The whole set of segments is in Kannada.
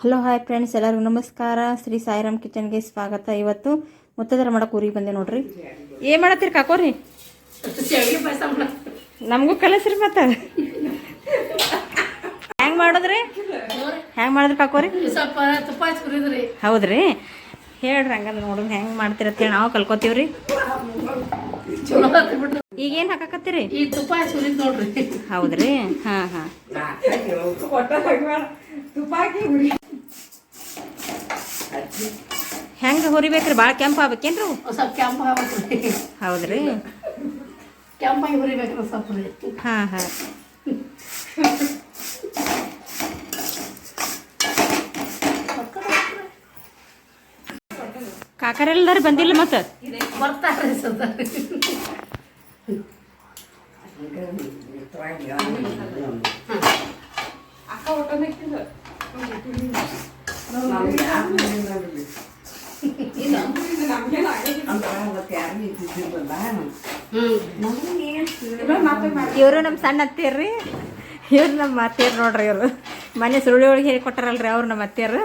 ಹಲೋ ಹಾಯ್ ಫ್ರೆಂಡ್ಸ್ ಎಲ್ಲರಿಗೂ ನಮಸ್ಕಾರ. ಶ್ರೀ ಸಾಯಿರಾಮ್ ಕಿಚನ್ಗೆ ಸ್ವಾಗತ. ಇವತ್ತು ಮುತ್ತದರ ಮಾಡಕ್ಕೆ ಊರಿಗೆ ಬಂದೆ ನೋಡ್ರಿ. ಏನು ಮಾಡತ್ತೀರಿ ಕಾಕೋರಿ? ನಮಗೂ ಕಲಸ್ರಿ ಮತ್ತೆ. ಹೆಂಗೆ ಮಾಡಿದ್ರಿ? ಹ್ಯಾಂಗ್ ಮಾಡಿದ್ರಿ ಕಾಕೋರಿ? ತುಪ್ಪ ಹೌದ್ರಿ. ಹೇಳ್ರಿ ಹಂಗಂದ್ರೆ ನೋಡ್ರಿ ಹೆಂಗೆ ಮಾಡ್ತೀರ ಅಂತೇಳಿ ನಾವು ಕಲ್ಕೋತೀವ್ರಿ. ರೀ ಬಿಡ್ರಿ ಈಗ ಏನು ಹಾಕಕತ್ತೀರಿ ಈ ತುಪ್ಪ ನೋಡ್ರಿ ಹೌದ್ರಿ ಹಾಂ ಹಾಂ ಹೆಂಗೆ ಹುರಿಬೇಕ್ರಿ? ಭಾಳ ಕೆಂಪು ಆಗ್ಬೇಕೇನ್ರಿ ಸ್ವಲ್ಪ ಕೆಂಪ ಆಗ್ಬೇಕ್ರಿ ಹೌದ್ರಿ. ಕೆಂಪಾಗಿ ಹುರಿಬೇಕ್ರಿ ಸ್ವಲ್ಪ ರೀ. ಹಾಂ ಹಾಂ. ಕಾಕರೆಲ್ಲರೂ ಬಂದಿಲ್ಲ ಮತ್ತೆ? ಬರ್ತಾರ್ರಿ ಸದ ಇವರು ನಮ್ಮ ಸಣ್ಣ ಅತ್ತೆಯರ್ರಿ ಇವ್ರು ನಮ್ಮ ಅತ್ತೆಯರು ನೋಡ್ರಿ ಇವರು. ಮನೆ ಸುರುಳಿ ಒಳಗೆ ಹೇಳಿ ಕೊಟ್ಟಾರಲ್ರಿ ಅವ್ರು ನಮ್ಮ ಅತ್ತೆಯರು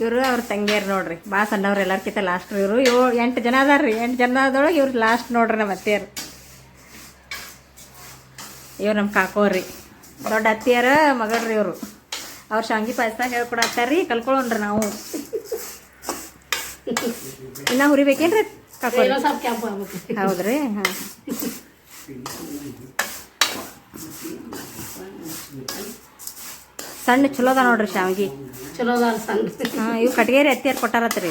ಇವರು ಅವ್ರ ತಂಗಿಯರು ನೋಡ್ರಿ. ಭಾಳ ಸಣ್ಣವ್ರು ಎಲ್ಲರ್ಕಿಂತ ಲಾಸ್ಟ್ ಇವರು. ಏಳು, ಎಂಟು ಜನ ಅದಾರ್ರಿ. ಎಂಟು ಜನ ಆದೊಳಗೆ ಇವ್ರು ಲಾಸ್ಟ್ ನೋಡ್ರಿ ನಮ್ಮ ಅತ್ತೆಯರು ಇವ್ರು ನಮ್ಮ ಕಾಕೋರಿ ದೊಡ್ಡ ಅತ್ತಿಯರ ಮಗಳ್ರಿ ಇವರು. ಅವ್ರು ಶಾಂಗಿ ಪಾಯಸ ಹೇಳ್ಕೊಡತ್ತಾರ್ರಿ ಕಲ್ಕೊಳ್ಳೋಣ್ರಿ ನಾವು. ಇನ್ನ ಹುರಿಬೇಕೇನ್ರಿ ಹೌದ್ರಿ ಹಾಂ. ಸಣ್ಣ ಚಲೋ ಅದ ನೋಡ್ರಿ ಶಾವಿಗೆ. ಚಲೋ ಅದ ಸಣ್ಣ. ಹಾಂ ಇವು ಕಟ್ಗೇರಿ ಅತ್ತಿಯರ್ ಕೊಟ್ಟಾರತ್ರಿ.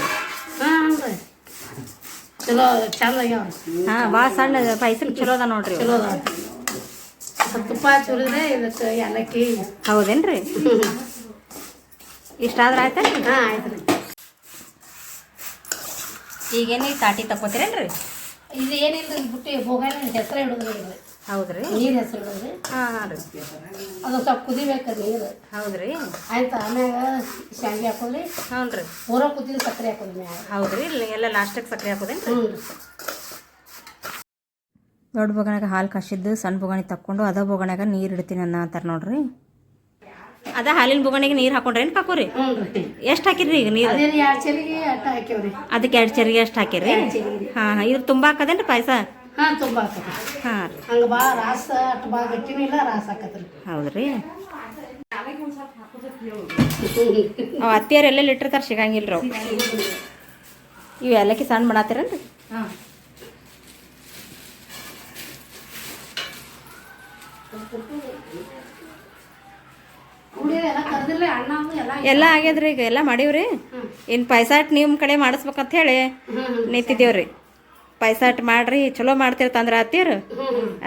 ಚಲೋ ಚಂದ ಹಾಂ ಭಾಳ ಸಣ್ಣ ಪೈಸಕ್ಕೆ ಚಲೋ ಅದ ನೋಡ್ರಿ ಚಲೋ ಅದಾವ ಸ್ವಲ್ಪ ತುಪ್ಪ ಚುರಿದ್ರೆ ಇದಕ್ಕೆ ಏಲಕ್ಕಿ. ಹೌದೇನ್ರಿ? ಇಷ್ಟಾದ್ರೆ ಆಯ್ತಾ ಹಾಂ ಆಯ್ತು ರೀ. ಈಗೇನು ತಾಟಿ ತಗೋತೀರೇನ್ರಿ ಇದು ಏನಿಲ್ಲ ಬಿಟ್ಟು ಬೋಗಾನ ಹೆಸರು ಹಿಡಿದ್ರಿ ಹೌದ್ರಿ? ನೀರು ಹೆಸರು ಹಿಡಿದ್ರಿ. ಹಾಂ ಹಾಂ ರೀ. ಅದು ಸ್ವಲ್ಪ ಕುದಿಬೇಕು ನೀರು. ಹೌದ್ರಿ? ಆಯ್ತು ಆಮ್ಯಾಗ ಶಾವಿಗೆ ಹಾಕೋದ್ರಿ. ಹ್ಞೂ ರೀ ಪೂರ ಕುದಿದ ಸಕ್ಕರೆ ಹಾಕೋದ್ರಿ ಹೌದ್ರಿ ಇಲ್ಲಿ ಎಲ್ಲ ಲಾಸ್ಟಿಗೆ ಸಕ್ಕರೆ ಹಾಕೋದೇನ್ರಿ? ಹ್ಞೂ ರೀ. ದೊಡ್ಡ ಬೊಗಣಾಗ ಹಾಲು ಕಾಸಿದ್ದು ಸಣ್ಣ ಬೊಗಣಿ ತಕ್ಕೊಂಡು ಅದ ಬೊಗಣಾಗ ನೀರು ಇಡ್ತೀನಿ ಅನ್ನ ಅಂತಾರೆ ನೋಡ್ರಿ. ಅದ ಹಾಲಿನ ಬೊಗಣಿಗೆ ನೀರು ಹಾಕೊಂಡ್ರೇನು ಕಾಕೋರಿ ಎಷ್ಟು ಹಾಕಿರಿ ಈಗ ನೀರು? ಅದೇನು ಎರಡು ಚರಿಗೆ ಅಟ್ಟ ಹಾಕ್ಯವ್ರಿ. ಅದಕ್ಕೆ ಎರಡು ಚರಿಗೆ ಎಷ್ಟು ಹಾಕಿರಿ. ಹಾಂ ಹಾಂ. ಇದ್ರ ತುಂಬ ಹಾಕದೇನ್ರಿ ಪಾಯಸ? ಹಾಂ ತುಂಬ ಹಾಂ. ರೀ ಹಂಗೆ ಭಾಳ ರಾಸ ಅಟ್ ಭಾಳ ಗಟ್ಟಿನೂ ಇಲ್ಲ ರಾಸ ಹಾಕತ್ರಿ ಹೌದ್ರಿ. ಅವು ಅತ್ತಿಯರು ಎಲ್ಲೆಲ್ಲಿ ಇಟ್ಟಿರ್ತಾರೆ ಸಿಗಂಗಿಲ್ಲ ರೀ ಇವು ಎಲ್ಲಕ್ಕೆ ಸಣ್ಣ ಮಾಡತ್ತೀರೇನ್ರಿ ಹುಡುಗ ಎಲ್ಲ ಕರೆದಿಲ್ಲ ಅಣ್ಣ ಅದು ಎಲ್ಲ ಎಲ್ಲ ಆಗ್ಯದ್ರಿ ಈಗ ಎಲ್ಲ ಮಾಡೀವ್ರಿ. ಇನ್ನು ಪೈಸಾಟ್ ನಿಮ್ಮ ಕಡೆ ಮಾಡಿಸ್ಬೇಕಂತ ಹೇಳಿ ನಿಂತಿದ್ದೇವ್ರಿ. ಪೈಸಾಟ್ ಮಾಡ್ರಿ ಚಲೋ ಮಾಡ್ತಿರ್ತಂದ್ರ ಅತ್ತಿಯರು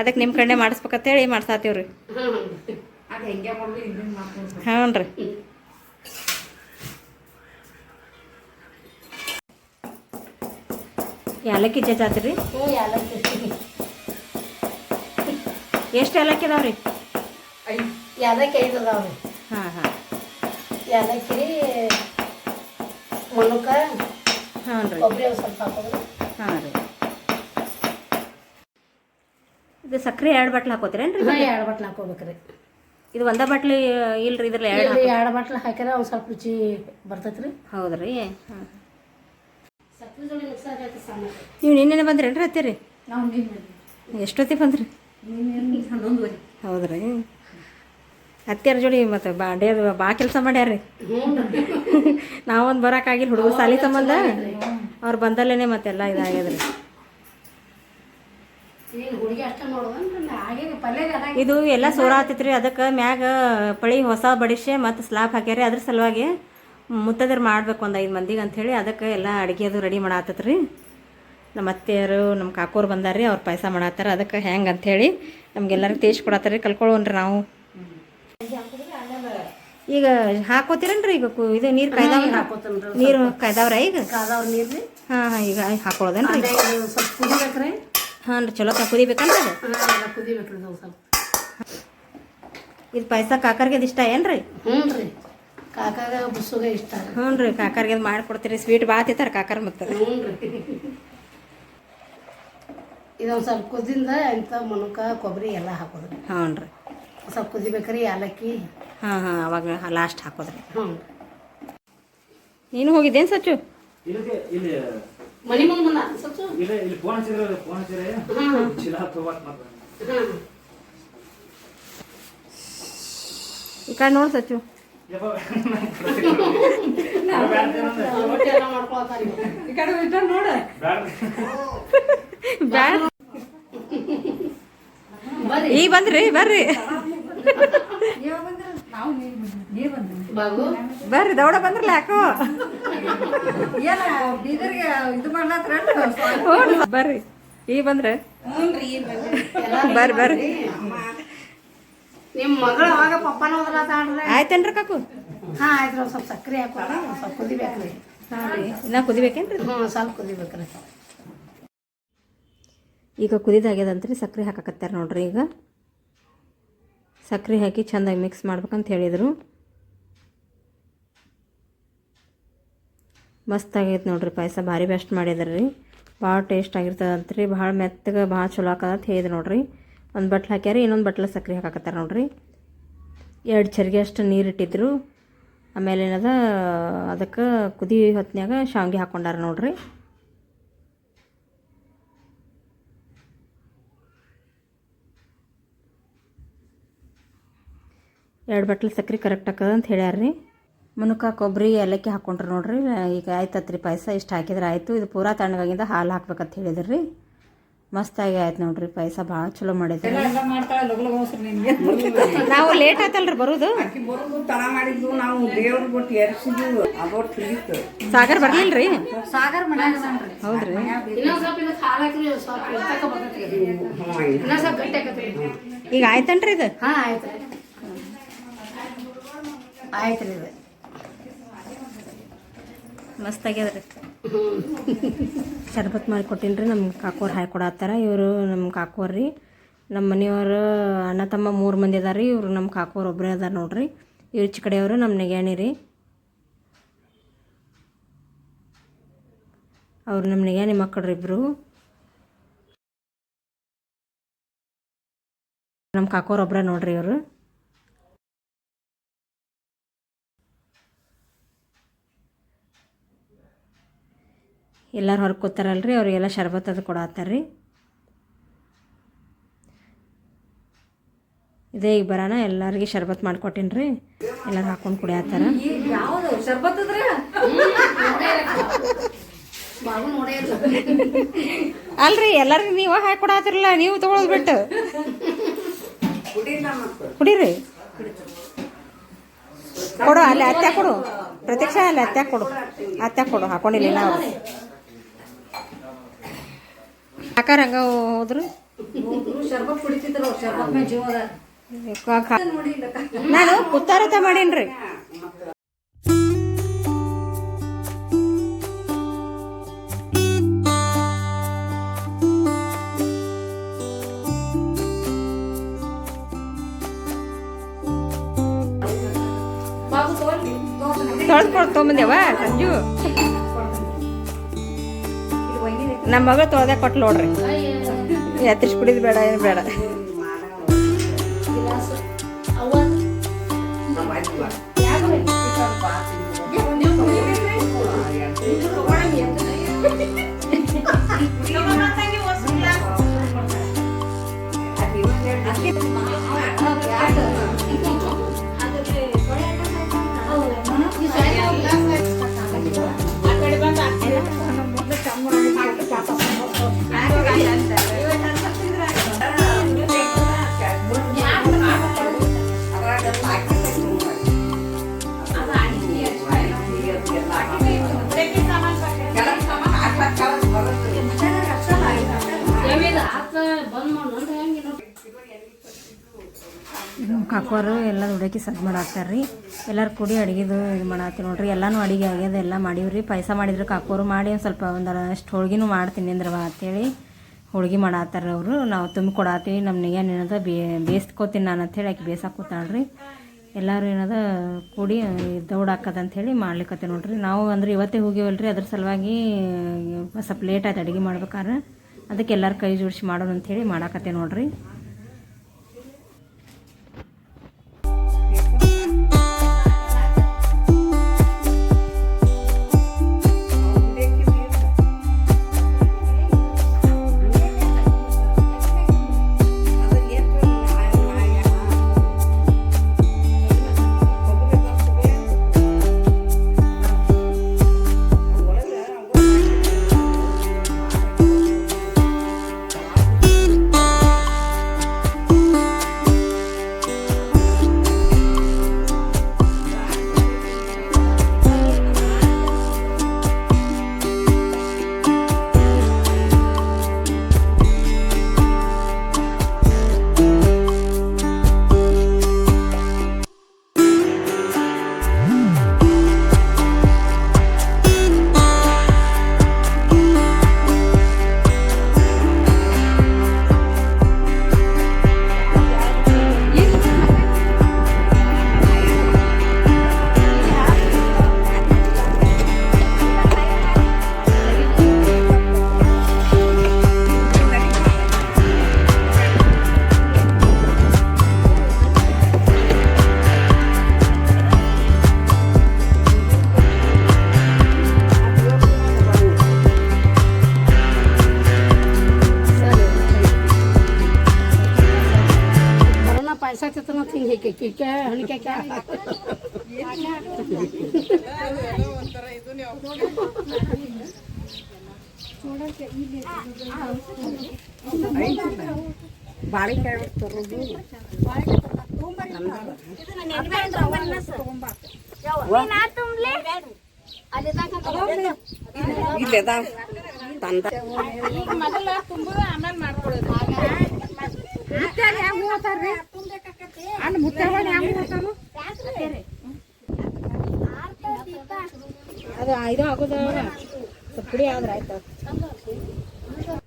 ಅದಕ್ಕೆ ನಿಮ್ಮ ಕಡೆ ಮಾಡಿಸ್ಬೇಕಂತ ಹೇಳಿ ಮಾಡ್ಸಾತೀವ್ರಿ. ಹ್ಞೂ ರೀ ಏಲಕ್ಕಿ ಜಜ್ಜಾತ್ರಿ ಎಷ್ಟು ಏಲಕ್ಕಿ ಅದಾವ್ರಿ? ಏಲಕ್ಕಿ ಐದು ಅದಾವ್ರಿ. ಹಾಂ ಹಾಂ. ರೀ ಮಣ್ಣುಕ ಹಾಂ ರೀ. ಕೊಬ್ಬರಿ ಸ್ವಲ್ಪ ಹಾಂ ರೀ. ಇದು ಸಕ್ಕರೆ ಎರಡು ಬಟ್ಲು ಹಾಕೋತೀರೇನ್ರಿ ಹಾಂ ಎರಡು ಬಟ್ಲು ಹಾಕೋಬೇಕ್ರಿ ಇದು ಒಂದ ಬಾಟ್ಲಿ ಇಲ್ರಿ ಇದ್ರಲ್ಲಿ ಎರಡು ಎರಡು ಬಟ್ಲು ಹಾಕಿದ್ರೆ ಒಂದು ಸ್ವಲ್ಪ ರುಚಿ ಬರ್ತೈತ್ರಿ. ಹೌದ್ರಿ ಹಾಂ. ನೀವು ನಿನ್ನೆ ಬಂದ್ರೇನ್ರಿ ಹತ್ತೀರಿ ಎಷ್ಟೊತ್ತಿಗೆ ಬಂದ್ರಿ? ಹೌದ್ರಿ ಅತ್ತೆಯರ ಜೋಡಿ ಮತ್ತು ಅದು ಬಾ ಕೆಲಸ ಮಾಡ್ಯಾರ್ರಿ. ನಾವೊಂದು ಬರೋಕ್ಕಾಗಿಲ್ಲ ಹುಡುಗ ಸಾಲಿ ಸಂಬಂಧ. ಅವ್ರು ಬಂದಲ್ಲೇನೆ ಮತ್ತೆಲ್ಲ ಇದಾಗ್ಯದ್ರಿ. ಇದು ಎಲ್ಲ ಸೋರ ಆತಿತ್ರಿ ಅದಕ್ಕೆ ಮ್ಯಾಗ ಪಳಿ ಹೊಸ ಬಡಿಸೆ ಮತ್ತು ಸ್ಲಾಬ್ ಹಾಕ್ಯಾರಿ ಅದ್ರ ಸಲುವಾಗಿ ಮುತ್ತದ್ರ ಮಾಡ್ಬೇಕು ಒಂದು ಐದು ಮಂದಿಗೆ ಅಂಥೇಳಿ ಅದಕ್ಕೆ ಎಲ್ಲ ಅಡುಗೆ ಅದು ರೆಡಿ ಮಾಡಾತತ್ರಿ. ನಮ್ಮ ಅತ್ತೆಯರು ನಮ್ಮ ಕಾಕೋರು ಬಂದಾರ್ರಿ ಅವ್ರು ಪಾಯಸ ಮಾಡತ್ತಾರ ಅದಕ್ಕೆ ಹೆಂಗೆ ಅಂಥೇಳಿ ನಮ್ಗೆಲ್ಲರಿಗೂ ತೇಜ್ ಕೊಡತ್ತಾರ ರೀ ಕಲ್ಕೊಳ್ಳೋಣ್ರಿ ನಾವು. ಈಗ ಹಾಕೋತಿರೇನ್ರಿ ಈಗ ಕು- ಇದು ನೀರು ಕಾಯ್ದಾವ ಹಾಕೋತನ್ರಿ. ನೀರು ಕಾಯ್ದಾವ್ರ ಈಗ? ಕಾದವ್ರ ನೀರು ರೀ ಹಾಂ ಹಾಂ ಈಗ ಹಾಕೊಳ್ಳೋದೇನ್ರಿ ಅದೇ ಇದು ಸ್ವಲ್ಪ ಕುದಿಬೇಕ್ರಿ. ಹಾಂ ರೀ ಚಲೋ ಕುದಿಬೇಕನ್ರಿ ಅದು? ಹಾ, ಎಲ್ಲ ಕುದಿಬೇಕ್ರಿ ಇದು ಸ್ವಲ್ಪ. ಇದು ಪಾಯಸ ಕಾಕರ್ಗೆ ಇಷ್ಟ ಏನ್ರಿ? ಹ್ಞೂ ರೀ ಕಾಕಾಗ ಬುಸ್ಸುಗ ಇಷ್ಟ ರೀ. ಹ್ಞೂ ರೀ ಕಾಕರ್ಗೆ ಅದು ಮಾಡ್ಕೊಡ್ತೀರಿ. ಸ್ವೀಟ್ ಭಾಳ ತಿಂತಾರೆ ಕಾಕರ್ ಮತ್ತೆ. ಹ್ಞೂ ರೀ ಇದೊಂದು ಸ್ವಲ್ಪ ಕುದಿಂದ ಇಂಥ ಮುನಕ ಕೊಬ್ಬರಿ ಎಲ್ಲ ಹಾಕೋದ್ರಿ. ಹ್ಞೂ ರೀ ಸ್ವಲ್ಪ ಕುದಿಬೇಕ್ರಿ ಏಲಕ್ಕಿ ಹಾಂ ಹಾಂ ಅವಾಗ ಲಾಸ್ಟ್ ಹಾಕೋದ್ರಿ ಹ್ಞೂ ನೀನು ಹೋಗಿದ್ದೇನು ಸಚ್ಚು ಇಲ್ಲಿ ಇಲ್ಲಿ ಮನಿ ಮುಂದೆ ಬಂದ ಸಚ್ಚು ಇಲ್ಲ ಇಲ್ಲಿ ಫೋನ್ ಹಚ್ಚಿದ್ರೆ ಫೋನ್ ಹಚ್ಚಿದ್ರೆ ಹಾಂ ಚೀಲ ತಗೋಕ್ ಮತ್ತೆ ಹಾಂ ಈ ಕಡೆ ನೋಡು ಸಚ್ಚು ಯಪ್ಪ ರೊಟ್ಟಿ ಎಲ್ಲ ಮಾಡ್ಕೊಳ್ತಾರೆ ಈ ಕಡೆ ನೋಡು ಬ್ಯಾಡ ಬ್ಯಾಡ ಬರ್ರಿ ಈಗ ಬಂದ್ರಿ ಬರ್ರಿ ಬಾಬು ಬರ್ರಿ ದೌಡ ಬಂದ್ರಲ್ಲ ಯಾಕೋ? ಬರ್ರಿ. ಈ ಬಂದ್ರೆ? ಬರ್ರಿ ಬರ್ರಿ. ನಿಮ್ಮ ಮಗಳು ಅವಾಗ ಪಪ್ಪನ ಹೋದ್ರ ತಾಳ್ರಿ ಆಯ್ತೇನ್ರಿ ಕಾಕು? ಹಾಂ ಆಯ್ತು ಸ್ವಲ್ಪ ಸಕ್ಕರೆ ಹಾಕೋಣ ಸ್ವಲ್ಪ ಕುದಿಬೇಕ್ರಿ. ಹಾಂ ರೀ. ಇನ್ನ ಕುದಿಬೇಕೇನ್ರಿ? ಹ್ಞೂ ಸ್ವಲ್ಪ ಕುದಿಬೇಕ್ರಿ. ಈಗ ಕುದಿದಾಗ್ಯದಂತ್ರಿ ಸಕ್ಕರೆ ಹಾಕಕತ್ತಾರ ನೋಡ್ರಿ ಈಗ. ಸಕ್ಕರೆ ಹಾಕಿ ಚೆಂದಾಗಿ ಮಿಕ್ಸ್ ಮಾಡ್ಬೇಕಂತ ಹೇಳಿದರು. ಮಸ್ತ್ ಆಗೈತೆ ನೋಡ್ರಿ ಪಾಯಸ, ಭಾರಿ ಬೆಸ್ಟ್ ಮಾಡಿದ್ರಿ. ರೀ ಭಾಳ ಟೇಸ್ಟ್ ಆಗಿರ್ತದಂತ್ರಿ, ಭಾಳ ಮೆತ್ತಗೆ, ಭಾಳ ಚಲೋ ಆಕದ ಅಂತ ಹೇಳಿದ್ರು ನೋಡ್ರಿ. ಒಂದು ಬಟ್ಲು ಹಾಕ್ಯಾರ, ಇನ್ನೊಂದು ಬಟ್ಲ ಸಕ್ಕರೆ ಹಾಕತ್ತಾರೆ ನೋಡ್ರಿ. ಎರಡು ಚರಿಗೆ ಅಷ್ಟು ನೀರು ಇಟ್ಟಿದ್ರು. ಆಮೇಲೆ ಏನದ, ಅದಕ್ಕೆ ಕುದಿ ಹೊತ್ತಿನಾಗ ಶಾವಿಗೆ ಹಾಕ್ಕೊಂಡಾರ ನೋಡ್ರಿ. ಎರಡು ಬಟ್ಲು ಸಕ್ಕರೆ ಕರೆಕ್ಟ್ ಹಾಕದ ಅಂತ ಹೇಳ್ಯಾರ ರೀ ಮುನುಕ ಕೊಬ್ಬರಿ ಏಲಕ್ಕಿ ಹಾಕೊಂಡ್ರಿ ನೋಡ್ರಿ. ಈಗ ಆಯ್ತತ್ರಿ ಪಾಯಸ ಇಷ್ಟು ಹಾಕಿದ್ರೆ ಆಯಿತು. ಇದು ಪೂರಾ ತಣ್ಣಗಾಗಿಂದ ಹಾಲು ಹಾಕ್ಬೇಕಂತ ಹೇಳಿದ್ರಿ. ರೀ ಮಸ್ತಾಗಿ ಆಯ್ತು ನೋಡ್ರಿ ಪಾಯಸ ಭಾಳ ಚಲೋ ಮಾಡಿದ್ರಿ. ನಾವು ಲೇಟ್ ಆಯ್ತಲ್ರಿ ಬರೋದು. ಸಾಗರ್ ಬರ್ಲಿಲ್ಲ ರೀ. ಸಾಗರ್ ಹೌದ್ರಿ ಈಗ ಸ್ವಲ್ಪ ಇದಕ್ಕೆ ಹಾಲು ಹಾಕಿರಿ ಸ್ವಲ್ಪ ಇರ್ತಕ್ಕ ಬರ್ತೈತಿ ಇನ್ನೊಂದು ಸ್ವಲ್ಪ ಗಟ್ಟಿ ಆಕತ್ರಿ ಈಗ ಆಯ್ತನ್ರಿ ಇದು ಹಾಂ ಆಯ್ತು ರೀ ರೀ ಶರ್ಬತ್ ಮಾಡಿ ಕೊಟ್ಟಿನ್ರಿ ನಮ್ಮ ಕಾಕೋರು ಹಾಯ್ ಕೊಡತ್ತಾರ ಇವರು ನಮ್ಮ ಕಾಕೋರ್ ರೀ. ನಮ್ಮ ಮನೆಯವರು ಅಣ್ಣ ತಮ್ಮ ಮೂರು ಮಂದಿ ಅದಾರ ರೀ. ಇವರು ನಮ್ಮ ಕಾಕೋರು ಒಬ್ಬರೇ ಅದಾರ ನೋಡ್ರಿ. ಇವ್ರ ಚಿ ಕಡೆಯವರು ನಮ್ಮ ನೆಗ್ಯಾಣಿ ರೀ. ಅವ್ರು ನಮ್ಮ ನೆಗ್ಯಾಣಿ ಮಕ್ಕಳ್ರಿ ಇಬ್ಬರು ನಮ್ಮ ಕಾಕೋರು ಒಬ್ರೆ ನೋಡ್ರಿ ಇವರು. ಎಲ್ಲರೂ ಹೊರಗೆ ರೀ ಅವರಿಗೆಲ್ಲ ಶರ್ಬತ್ ಅದು ಕೊಡತ್ತಾರ್ರಿ ಇದೇ ಈಗ ಬರೋಣ ಎಲ್ಲರಿಗೆ ಶರ್ಬತ್ ಮಾಡ್ಕೊಟ್ಟಿನಿ ರೀ ಎಲ್ಲರೂ ಹಾಕೊಂಡು ಕುಡಿಯತ್ತಾರ ಅಲ್ರಿ, ಎಲ್ಲರಿಗೂ ನೀವು ಹಾಕಿ ಕೊಡತ್ತಿರಲ್ಲ ನೀವು ತೊಗೊಳೋದು ಬಿಟ್ಟು. ಕುಡೀರಿ. ಕೊಡು, ಅಲ್ಲಿ ಅತ್ಯ ಕೊಡು. ಪ್ರತ್ಯಕ್ಷ ಅಲ್ಲಿ ಅತ್ಯ ಕೊಡು. ಅತ್ಯ ಕೊಡು, ಹಾಕೊಂಡಿಲ್ಲ ನಾವು ಹಾಕಾರ ಹಂಗ ಹೋದ್ರು. ನಾನು ಕುತ್ತಾರತ ಮಾಡೀನ್ರಿ. ತೊಳೆದು ಕೊಡ್ ತೊಗೊಂಬಂದೇವ ಸಂಜು. ನಮ್ಮ ಮಗ ತೊಳ್ದೆ ಕೊಟ್ಲು ನೋಡ್ರಿ. ಎತ್ತರಿಸಿ ಕುಡಿದು ಬೇಡ ಏನು ಬೇಡ. ಕಾಕೋರು ಎಲ್ಲ ದುಡಕಿ ಸದ್ ಮಾಡಾಕ್ತಾರ್ರಿ. ಎಲ್ಲರೂ ಕೂಡಿ ಅಡುಗೆದು ಇದು ಮಾಡತ್ತೀವಿ ನೋಡ್ರಿ. ಎಲ್ಲಾನು ಅಡುಗೆ ಆಗ್ಯದ, ಎಲ್ಲ ಮಾಡೀವ್ರಿ. ಪಾಯಸ ಮಾಡಿದ್ರು ಕಾಕೋರು ಮಾಡಿ ಒಂದು ಸ್ವಲ್ಪ ಒಂದಷ್ಟು ಹೋಳ್ಗಿನೂ ಮಾಡ್ತೀನಿ ಅಂದ್ರವ ಅಂತೇಳಿ ಹೋಳ್ಗೆ ಮಾಡತ್ತಾರ ಅವರು. ನಾವು ತುಂಬಿ ಕೊಡಾತೀವಿ ನಮ್ಮ ನಿಗೇನು ಏನದ ಬೇ ಬೇಯಿಸ್ಕೋತೀನಿ ನಾನು ಅಂಥೇಳಿ ಆಕೆ ಬೇಯಿಸಾಕೋತಾಳ್ರಿ ಎಲ್ಲರೂ ಏನದ ಕೂಡಿ ದೌಡ್ ಹಾಕದಂಥೇಳಿ ಮಾಡ್ಲಿಕ್ಕತ್ತೆ ನೋಡ್ರಿ. ನಾವು ಅಂದ್ರೆ ಇವತ್ತೇ ಹೋಗಿವಲ್ರಿ. ಅದ್ರ ಸಲುವಾಗಿ ಸ್ವಲ್ಪ ಲೇಟ್ ಆಯ್ತು ಅಡುಗೆ ಮಾಡ್ಬೇಕಾದ್ರೆ ಅದಕ್ಕೆ ಎಲ್ಲರೂ ಕೈ ಜೋಡಿಸಿ ಮಾಡೋಣ ಅಂಥೇಳಿ ಮಾಡಾಕತ್ತೆ ನೋಡ್ರಿ. ಇಲ್ಲಿ ಅದಾವ. ತಂದ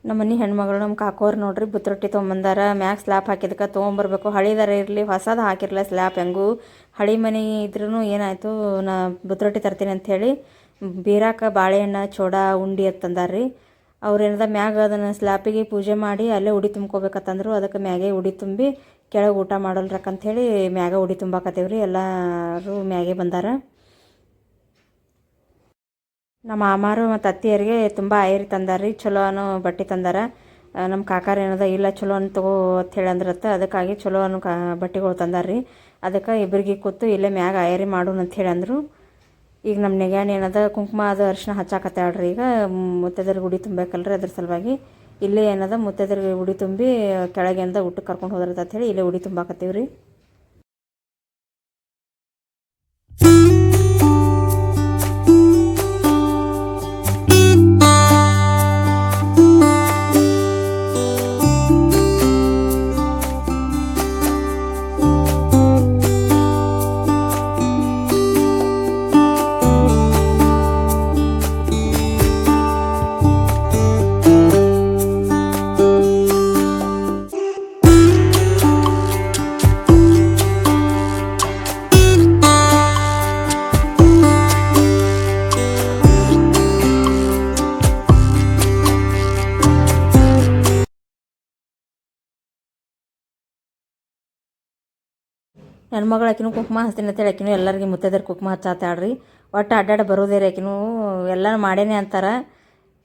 ನಮ್ಮ ಮನೆ ಹೆಣ್ಮಗಳು, ನಮ್ಮ ಕಾಕೋರು ನೋಡ್ರಿ ಬುತ್ತರೊಟ್ಟಿ ತೊಗೊಂಬಂದಾರ ಮ್ಯಾಗ ಸ್ಲ್ಯಾಪ್ ಹಾಕಿದಕ್ಕೆ ತೊಗೊಂಬರ್ಬೇಕು. ಹಳಿದಾರ ಇರಲಿ, ಹೊಸದು ಹಾಕಿರಲ್ಲ ಸ್ಲ್ಯಾಪ್ ಹೆಂಗೂ. ಹಳಿ ಮನೆ ಇದ್ರೂ ಏನಾಯಿತು, ನಾ ಬುತ್ತರೊಟ್ಟಿ ತರ್ತೀನಿ ಅಂಥೇಳಿ ಬೀರಾಕ ಬಾಳೆಹಣ್ಣು, ಚೋಡ, ಉಂಡಿ ಅಂತಂದಾರ್ರಿ ಅವ್ರು ಏನದ ಮ್ಯಾಗ ಅದನ್ನು ಸ್ಲ್ಯಾಪಿಗೆ ಪೂಜೆ ಮಾಡಿ ಅಲ್ಲೇ ಉಡಿ ತುಂಬ್ಕೋಬೇಕಂತಂದ್ರು ಅದಕ್ಕೆ ಮ್ಯಾಗೆ ಉಡಿ ತುಂಬಿ ಕೆಳಗೆ ಊಟ ಮಾಡಲ್ರಕ್ಕಂಥೇಳಿ ಮ್ಯಾಗ ಉಡಿ ತುಂಬಾಕತ್ತೇವ್ರಿ, ಎಲ್ಲರೂ ಮ್ಯಾಗೆ ಬಂದಾರ. ನಮ್ಮ ಮಾಮಾರು ಮತ್ತು ಅತ್ತಿಯರಿಗೆ ತುಂಬ ಐರಿ ತಂದಾರ್ರಿ, ಚಲೋ ಅನ್ನೋ ಬಟ್ಟೆ ತಂದಾರ. ನಮ್ಮ ಕಾಕಾರ ಏನದ, ಇಲ್ಲ ಚಲೋ ಅನ್ನ ತಗೋ ಅಂತ ಹೇಳಿ ಅಂದ್ರತ್ತ ಅದಕ್ಕಾಗಿ ಚಲೋ ಅನ್ನೋ ಕಾ, ಬಟ್ಟೆಗಳು ತಂದಾರ್ರಿ. ಅದಕ್ಕೆ ಇಬ್ಬರಿಗೆ ಕೂತು ಇಲ್ಲೇ ಮ್ಯಾಗ ಐರಿ ಮಾಡೋಣ ಅಂತ ಅಂದರು ಈಗ ನಮ್ಮ ನೆಗ್ಯಾನ ಏನದ, ಕುಂಕುಮ ಅದು ಅರಿಶಿನ ಹಚ್ಚಾಕತ್ತಾಳ್ರಿ ಈಗ ಮುತ್ತೈದರ ಗುಡಿ ತುಂಬಬೇಕಲ್ರಿ ಅದ್ರ ಸಲುವಾಗಿ. ಇಲ್ಲೇ ಏನದ ಮುತ್ತೈದರಿಗೆ ಗುಡಿ ತುಂಬಿ ಕೆಳಗೆ ಏನದ ಊಟಕ್ಕೆ ಕರ್ಕೊಂಡು ಹೋದ್ರದ ಅಂತ ಹೇಳಿ ಇಲ್ಲೇ ಉಡಿ ತುಂಬಾಕತ್ತೀವಿ ರೀ ನನ್ನ ಮಗಳು ಆಕಿನೂ ಕುಂಕುಮ ಹಚ್ತೀನಿ ಅಂತೇಳಿ ಆಕಿನೂ ಎಲ್ಲರಿಗೆ ಮುತ್ತೈದೆಯರು ಕುಂಕುಮ ಹಚ್ಚಾತಾಳ್ರಿ. ಒಟ್ಟು ಅಡ್ಡಾಡ ಬರೋದೇ ರೀ ಆಕಿನೂ. ಎಲ್ಲ ಮಾಡೇನೆ ಅಂತಾರೆ.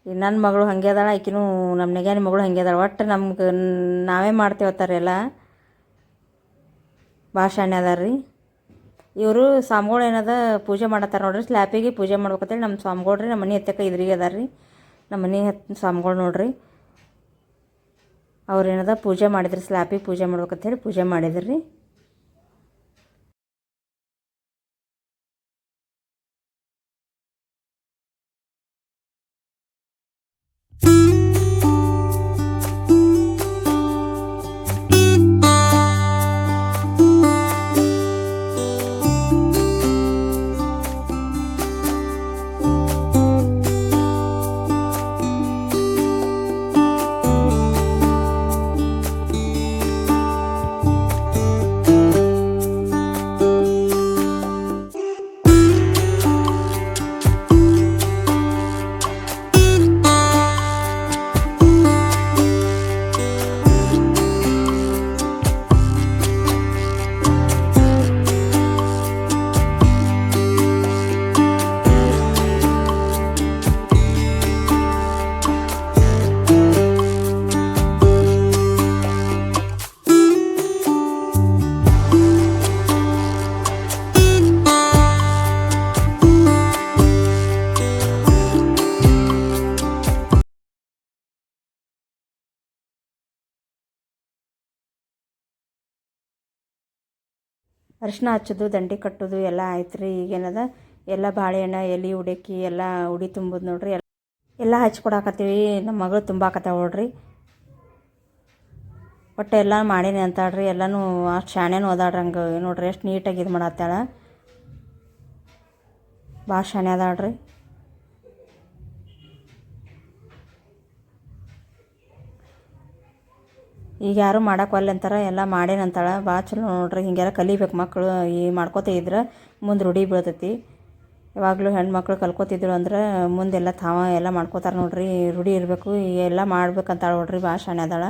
ನನ್ನ ಮಗಳು ಹಂಗೆ ಅದಾಳ, ಆಕಿನೂ ನಮ್ಮ ನೆಗ್ಯಾನ ಮಗಳು ಹಂಗೆ ಅದಾಳ. ಒಟ್ಟು ನಮ್ಗೆ ನಾವೇ ಮಾಡ್ತೇವತ್ತಾರೆ ಎಲ್ಲ. ಭಾಳ ಶಾಣೆ ಅದಾರ ರೀ. ಇವರು ಸ್ವಾಮಿಗಳು ಏನದ ಪೂಜೆ ಮಾಡತ್ತಾರ ನೋಡ್ರಿ. ಸ್ಲ್ಯಾಪಿಗೆ ಪೂಜೆ ಮಾಡ್ಬೇಕಂತೇಳಿ ನಮ್ಮ ಸ್ವಾಮಿಗಳು ರೀ ನಮ್ಮ ಮನೆ ಹತ್ತಕ್ಕೆ ಇದ್ರಿಗೆ ಅದಾರ ರೀ. ನಮ್ಮ ಮನೆ ಹತ್ತು ಸ್ವಾಮಿಗಳು ನೋಡ್ರಿ. ಅವ್ರು ಏನದ ಪೂಜೆ ಮಾಡಿದ್ರಿ, ಸ್ಲ್ಯಾಪಿಗೆ ಪೂಜೆ ಮಾಡ್ಬೇಕಂತೇಳಿ ಪೂಜೆ ಮಾಡಿದ್ರಿ. ಅರಿಶಿನ ಹಚ್ಚೋದು, ದಂಡಿ ಕಟ್ಟೋದು ಎಲ್ಲ ಆಯ್ತು ರೀ ಈಗೇನದ ಎಲ್ಲ ಬಾಳೆಹಣ್ಣು ಎಲೆ ಉಡಕ್ಕಿ ಎಲ್ಲ ಉಡಿ ತುಂಬೋದು ನೋಡ್ರಿ. ಎಲ್ಲ ಎಲ್ಲ ಹಚ್ಕೊಡಾಕತ್ತೀವಿ ನಮ್ಮ ಮಗಳು ತುಂಬಾಕತ್ತಾವ ನೋಡ್ರಿ. ಒಟ್ಟು ಎಲ್ಲ ಮಾಡೀನಿ ಅಂತಾಳ್ರಿ. ಎಲ್ಲನೂ ಅಷ್ಟು ಶಾಣೆನೂ ಓದಾಡ್ರಿ ಹಂಗೆ. ನೋಡ್ರಿ, ಎಷ್ಟು ನೀಟಾಗಿ ಇದು ಮಾಡತ್ತಾಳ. ಭಾಳ ಶಾಣೆ ಅದಾಳ್ರಿ. ಈಗ ಯಾರು ಮಾಡಕ್ಕೆ ಒಲ್ಲೆ ಅಂತಾರ, ಎಲ್ಲ ಮಾಡೇನಂತಾಳೆ ಭಾಳ ಚಲೋ ನೋಡ್ರಿ, ಹಿಂಗೆಲ್ಲ ಕಲಿಬೇಕು ಮಕ್ಕಳು ಈ ಮಾಡ್ಕೋತ ಇದ್ರೆ ಮುಂದೆ ರೂಢಿ ಬೀಳ್ತೈತಿ. ಯಾವಾಗಲೂ ಹೆಣ್ಮಕ್ಳು ಕಲ್ಕೋತಿದ್ರು ಅಂದ್ರೆ ಮುಂದೆಲ್ಲ ತಾವ ಎಲ್ಲ ಮಾಡ್ಕೋತಾರೆ ನೋಡ್ರಿ, ರೂಢಿ ಇರಬೇಕು. ಎಲ್ಲ ಮಾಡ್ಬೇಕಂತಾಳೆ ನೋಡ್ರಿ ಭಾಳ ಶಾಣೆ ಅದಾಳ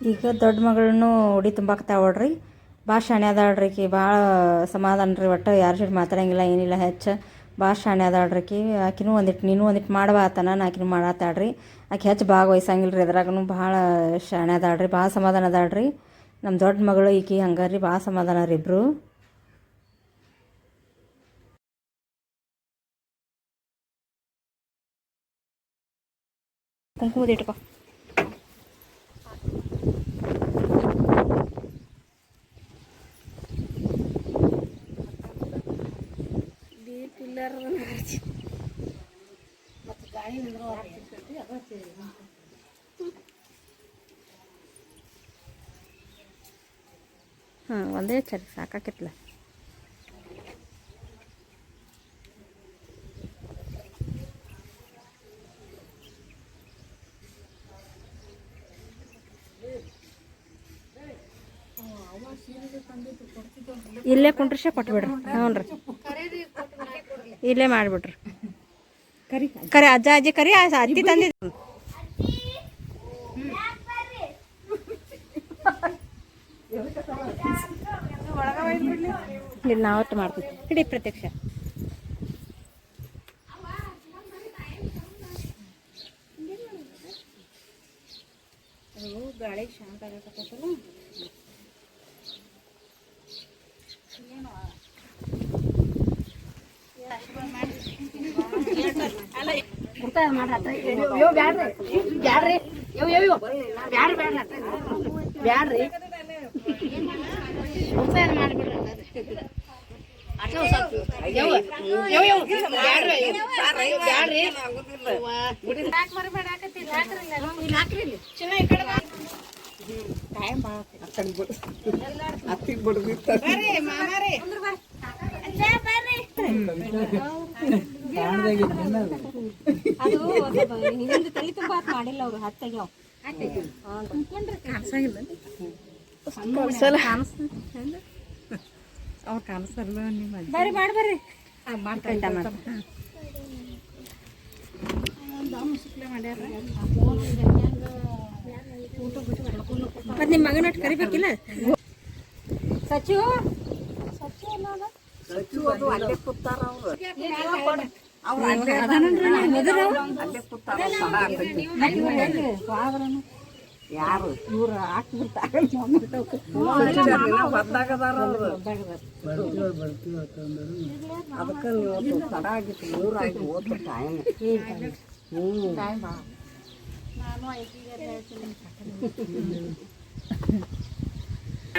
ಈಗ ದೊಡ್ಡ ಮಗಳನ್ನೂ ಉಡಿ ತುಂಬಾಕ್ತಾವಳ್ರಿ ಭಾಳ ಶಾಣೆ ಅದಾಳ್ರಿ ಆಕಿ, ಭಾಳ ಸಮಾಧಾನ ರೀ ಒಟ್ಟು, ಯಾರ ಜೊತೆ ಮಾತಾಡಂಗಿಲ್ಲ, ಏನಿಲ್ಲ, ಹೆಚ್ಚು. ಭಾಳ ಶಾಣೆ ಅದಾಳ್ರಿ ಆಕಿ. ಆಕಿನೂ ಒಂದಿಟ್ಟು ನೀನು ಒಂದಿಟ್ಟು ಮಾಡುವ ಆತನ ಆಕಿನೂ ಮಾಡತ್ತಾಳ್ರಿ ಆಕೆ ಹೆಚ್ಚು ಭಾಗವಹಿಸಂಗಿಲ್ಲ ರೀ ಅದ್ರಾಗೂ ಭಾಳ ಶಾಣೆ ಅದಾಳ್ರಿ ಭಾಳ ಸಮಾಧಾನ ಅದಾಳ್ರಿ ನಮ್ಮ ದೊಡ್ಡ ಮಗಳು ಈಕಿ ಹಂಗಾರಿ ಭಾಳ ಸಮಾಧಾನ ರೀ ಇಬ್ಬರು ಕುಂಕುಮದ ಇಟ್ಕೋ ಹಾಂ ಒಂದೇ ಚರಿ ಸಾಕಾಕಿತ್ಲ. ಇಲ್ಲೇ ಕುಂಟ್ರಿಸೇ ಕೊಟ್ಬಿಡ್ರಿ ಹ್ಞೂ ರೀ ಇಲ್ಲೇ ಮಾಡಿಬಿಡ್ರಿ ಕರಿ ಕರಿ ಅಜ್ಜ ಅಜ್ಜಿ ಕರಿ ಅತ್ತಿ ತಂದಿದ್ದು ಇಲ್ಲಿ ನಾವತ್ತು ಮಾಡ್ತೀವಿ ಇಡೀ ಪ್ರತ್ಯಕ್ಷ. ಬ್ಯಾಡ್ರಿ ಬ್ಯಾಡ್ರಿ ಯೋ ಯೋ ಯೋ ಬ್ಯಾಡ್ರಿ ಬ್ಯಾಡ್ರಿ ಬ್ಯಾಡ್ರಿ ಮುಕ್ತಾಯ ಮಾಡ್ಬಿಡ್ರಿ ಅಟೋ ಸ್ವಲ್ಪ ಯೋ ಯೋ ಯೋ ಬ್ಯಾಡ್ರಿ ಬ್ಯಾಡ್ರಿ ಹಾಕ್ರಿ ಇಲ್ಲಿ ಚಿನ್ನ ಈ ಕಡೆ ಬಾ. ಅತ್ತಿಗೆ ಬಡ್ದಿತ್ತ ಅದು ತಲೆ ತುಂಬ ಮಾಡಿಲ್ಲ ಅವರು ಹತ್ತಾಗ್ಯಾವ ಅವ್ರು ಕಾಣಿಸಲ್ಲ ನಿಮ್ಮ ಬರ್ರಿ ಮಾಡಿ ಬರ್ರಿ. ಮತ್ತೆ ನಿಮ್ಮ ಮಗನ ಒಟ್ಟು ಕರಿಬೇಕಿಲ್ಲ? ಸಚಿವ? ಸಚ್ಚು ಅದು ಅಲ್ಲೇ ಕೂತಾರ ಅವ್ರು. ಅವ್ರು ಅಲ್ಲೇ ಅಲ್ಲೇ ಕೂತಾರ ಆಗ್ತೈತಿ. ಯಾರು? ಇವ್ರು ಹಾಕ್ಬಿಡ್ತಾರೆ ಬಂದಾಗದಾರ ಅವ್ರು. ಅದಕ್ಕೆ ನೀವು ತಡ ಆಗಿತ್ತು ಮೂರಾಗಿ ಓದ್ತು ಟೈಮ್ ಹ್ಞೂ ಒಂದ್ ಸ್ವಲ್ಪ ಇದು ಮಾಡಿ. ಅದನ್ನ ಕೊಟ್ಟಾರ್ರಿ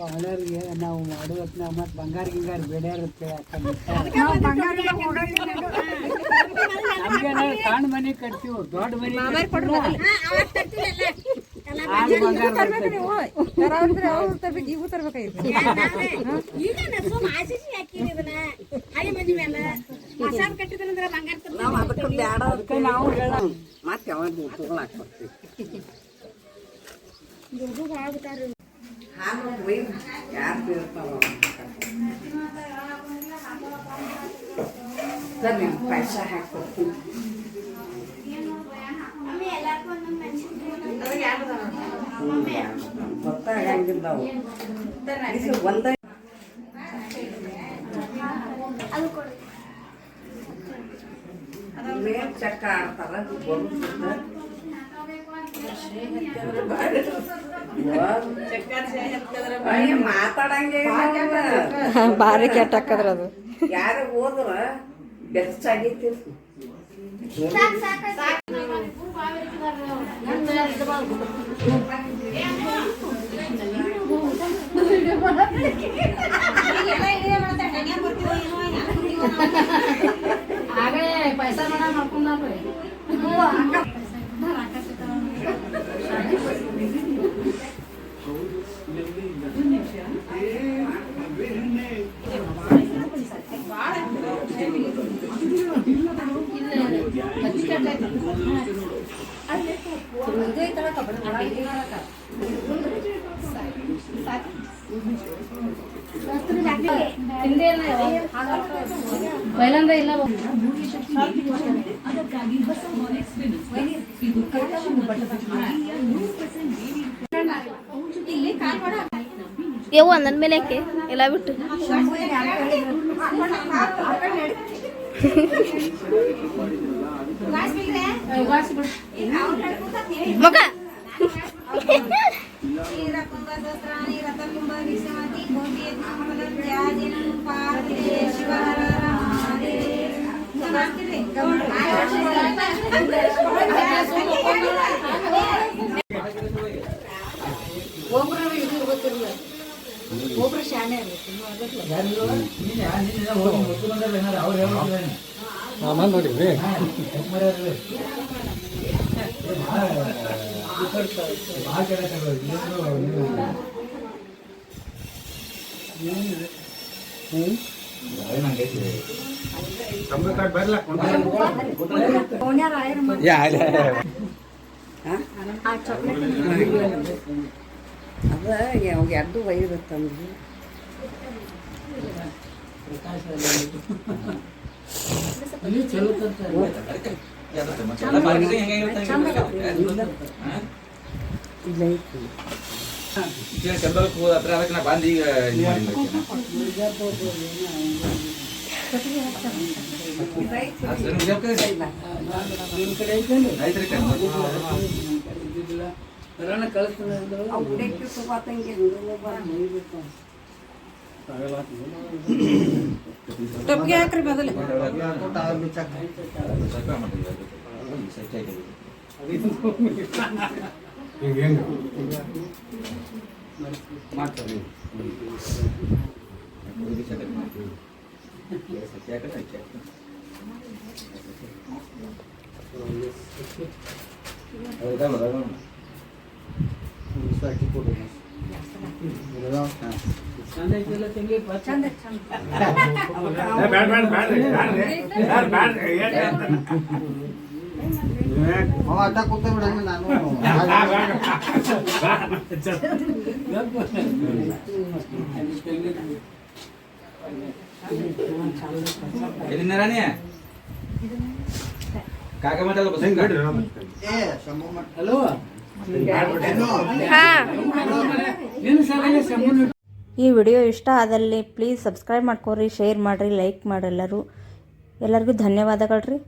ಪಾರ್ಲರ್ಗೆ ನಾವು ಮಾಡುವತ್ನ ಮತ್ತೆ ಬಂಗಾರ ಗಿಂಗಾರ ಬೇಡ ಇರುತ್ತೆ ನಮ್ಗೆ ಸಣ್ಣ ಮನೆ ಕಟ್ತೀವಿ ದೊಡ್ಡ ಮನೆ. ಇವು ತರ್ಬೇಕಾಗಿತ್ತು ನಾವು. ನಾವು ಹೇಳ ಮತ್ತೆ ಯಾವಾಗ ತಗೊಳಕ್ ಬರ್ತೀವಿ? ಹಾಲು ಒಯ್ದು ಯಾರು ಬೀಳ್ತಾವ ಸರ್ ನೀವು ಪೈಸ ಹಾಕ್ಕೊಡ್ತೀನಿ ಗೊತ್ತಾಗಂಗಿಲ್ಲ ಅವು ಇದು ಒಂದೇ ಮೇಲ್ ಚಕ್ಕ ಆಡ್ತಾರ ಬರುತ್ತಿದ್ದ ಅಯ್ಯ ಮಾತಾಡಂಗೆ ಭಾರಿ ಕೆಟ್ಟ ಹಾಕದ್ರ ಅದು ಯಾರು ಹೋದ್ರ ಬೆಚ್ಚಾಗಿತ್ತು ಪೈಸಾ ಮಾಡ ಮಾಡ್ಕೊಂಡ್ರಿ पहिल्यांदा ಇಲ್ಲ ಯವ್ವ ನನ್ನ ಮೇಲೆ ಯಾಕೆ? ಎಲ್ಲ ಬಿಟ್ಟು. ಮಗ ನಾನು ನೋಡಿದ್ರಿ ಅದ ಎರಡು ವೈರುತ್ತಂದ್ರೆ ಇಲ್ಲ ಐತಿ ಚಂದ್ರಕ್ಕೆ ಹೋದ ಹತ್ರ ಅದಕ್ಕೆ ನಾ ಬಂದು ಈಗ. ಕಳಿಸ್ತಾನೆ ಅಂದ್ರೆ ಅವು ಹುಡುಕಿ ತಗೋತಂಗೆ ಟೊಪ್ಪಿಗೆ ಹಾಕ್ರಿ ಮೊದಲು ಸ್ವಲ್ಪ ಮಾಡಿದ್ವಿ ಅದು. ಈ ಕಾಕ ಮಾತಾಡ ಬಸ್ ಹಲೋ ಈ ವಿಡಿಯೋ ಇಷ್ಟ ಆದಲ್ಲಿ ಪ್ಲೀಸ್ ಸಬ್ಸ್ಕ್ರೈಬ್ ಮಾಡ್ಕೊರಿ ಶೇರ್ ಮಾಡಿರಿ ಲೈಕ್ ಎಲ್ಲರಿಗೂ ಧನ್ಯವಾದಗಳು ರೀ